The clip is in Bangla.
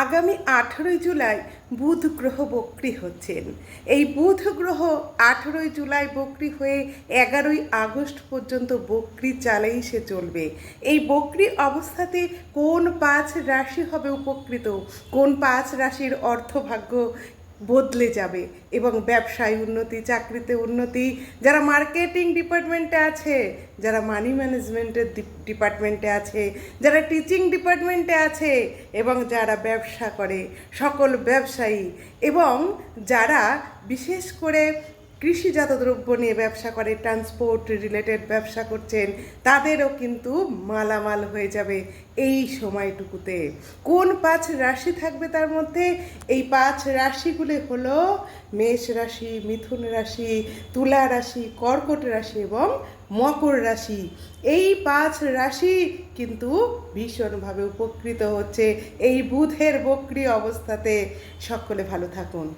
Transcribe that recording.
আগামী আঠেরোই জুলাই বুধ গ্রহ বক্রি হচ্ছেন। এই বুধ গ্রহ আঠেরোই জুলাই বক্রি হয়ে এগারোই আগস্ট পর্যন্ত বক্রি চালেই সে চলবে। এই বক্রি অবস্থাতে কোন পাঁচ রাশি হবে উপকৃত? কোন পাঁচ রাশির অর্থভাগ্য বদলে যাবে এবং ব্যবসায় উন্নতি, চাকরিতে উন্নতি, যারা মার্কেটিং ডিপার্টমেন্টে আছে, যারা মানি ম্যানেজমেন্টের ডিপার্টমেন্টে আছে, যারা টিচিং ডিপার্টমেন্টে আছে এবং যারা ব্যবসা করে, সকল ব্যবসায়ী এবং যারা বিশেষ করে কৃষিজাত দ্রব্য নিয়ে ব্যবসা করে ট্রান্সপোর্ট রিলেটেড ব্যবসা করছেন, তাদেরও কিন্তু মালামাল হয়ে যাবে এই সময়টুকুতে। কোন পাঁচ রাশি থাকবে তার মধ্যে? এই পাঁচ রাশিগুলি হলো মেষ রাশি, মিথুন রাশি, তুলা রাশি, কর্কট রাশি এবং মকর রাশি। এই পাঁচ রাশি কিন্তু ভীষণভাবে উপকৃত হচ্ছে এই বুধের বক্রি অবস্থাতে। সকলে ভালো থাকুন।